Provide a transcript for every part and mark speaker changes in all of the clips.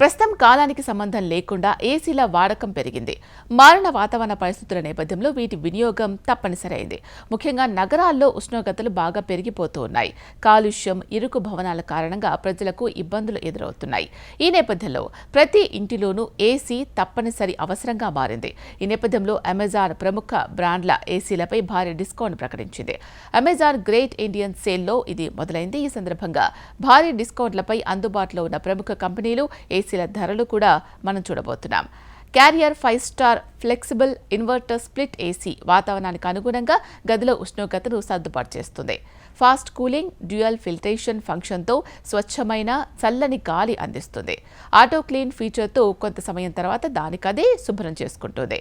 Speaker 1: ప్రస్తుతం కాలానికి సంబంధం లేకుండా ఏసీల వాడకం పెరిగింది. మారిన వాతావరణ పరిస్థితుల నేపథ్యంలో వీటి వినియోగం తప్పనిసరైంది. ముఖ్యంగా నగరాల్లో ఉష్ణోగ్రతలు బాగా పెరిగిపోతూ ఉన్నాయి. కాలుష్యం ఇరుకు భవనాల కారణంగా ప్రజలకు ఇబ్బందులు ఎదురవుతున్నాయి. ఈ నేపథ్యంలో ప్రతి ఇంటిలోనూ ఏసీ తప్పనిసరి అవసరంగా మారింది. ఈ నేపథ్యంలో అమెజాన్ ప్రముఖ బ్రాండ్ల ఏసీలపై భారీ డిస్కౌంట్ ప్రకటించింది. అమెజాన్ గ్రేట్ ఇండియన్ సేల్లో ఇది మొదలైంది. ఈ సందర్భంగా భారీ డిస్కౌంట్లపై అందుబాటులో ఉన్న ప్రముఖ కంపెనీలు ఏసీల ధరలు కూడా మనం చూడబోతున్నాం. Carrier five star flexible inverter split AC వాతావరణానికి అనుగుణంగా గదిలో ఉష్ణోగ్రతను సర్దుబాటు చేస్తుంది. ఫాస్ట్ కూలింగ్ డ్యూయల్ ఫిల్టరేషన్ ఫంక్షన్తో స్వచ్ఛమైన చల్లని గాలి అందిస్తుంది. ఆటో క్లీన్ ఫీచర్తో కొంత సమయం తర్వాత దానికదే శుభ్రం చేసుకుంటుంది.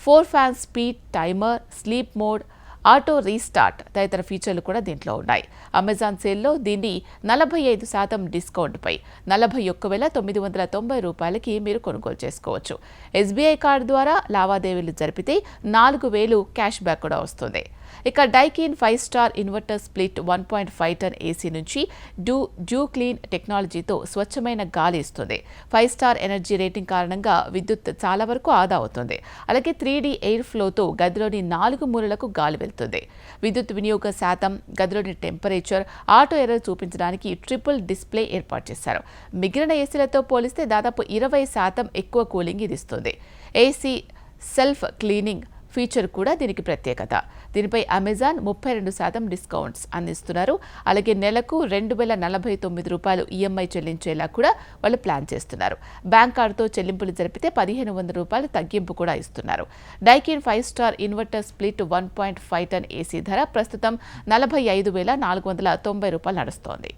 Speaker 1: Four fan speed timer sleep mode auto restart తదితర ఫీచర్లు కూడా దీంట్లో ఉన్నాయి. అమెజాన్ సేల్లో దీన్ని నలభై ఐదు శాతం డిస్కౌంట్పై నలభై ఒక్క వేల తొమ్మిది వందల తొంభై రూపాయలకి మీరు కొనుగోలు చేసుకోవచ్చు. ఎస్బీఐ కార్డు ద్వారా లావాదేవీలు జరిపితే నాలుగు వేలు క్యాష్ బ్యాక్ కూడా వస్తుంది. ఇక Daikin five star inverter split one point five ton AC నుంచి డూ డ్యూ క్లీన్ టెక్నాలజీతో స్వచ్ఛమైన గాలి ఇస్తుంది. ఫైవ్ స్టార్ ఎనర్జీ రేటింగ్ కారణంగా విద్యుత్ చాలా వరకు ఆదా అవుతుంది. అలాగే త్రీ డీ ఎయిర్ ఫ్లోతో గదిలోని నాలుగు మూలలకు గాలి వెళ్తుంది. విద్యుత్ వినియోగ శాతం గదిలోని టెంపరేచర్ ఆటో ఎర్రర్ చూపించడానికి ట్రిపుల్ డిస్ప్లే ఏర్పాటు చేశారు. మిగిలిన ఏసీలతో పోలిస్తే దాదాపు ఇరవై శాతం ఎక్కువ కూలింగ్ ఇది ఇస్తుంది ఏసీ సెల్ఫ్ క్లీనింగ్ ఫీచర్ కూడా దీనికి ప్రత్యేకత. దీనిపై అమెజాన్ ముప్పై రెండు శాతం డిస్కౌంట్స్ అందిస్తున్నారు. అలాగే నెలకు రెండు వేల నలభై తొమ్మిది రూపాయలు ఈఎంఐ చెల్లించేలా కూడా వాళ్ళు ప్లాన్ చేస్తున్నారు. బ్యాంక్ కార్డుతో చెల్లింపులు జరిపితే పదిహేను వందల రూపాయలు తగ్గింపు కూడా ఇస్తున్నారు. Daikin five star inverter split one point five ton AC ధర ప్రస్తుతం నలభై ఐదు వేల నాలుగు వందల తొంభై రూపాయలు నడుస్తోంది.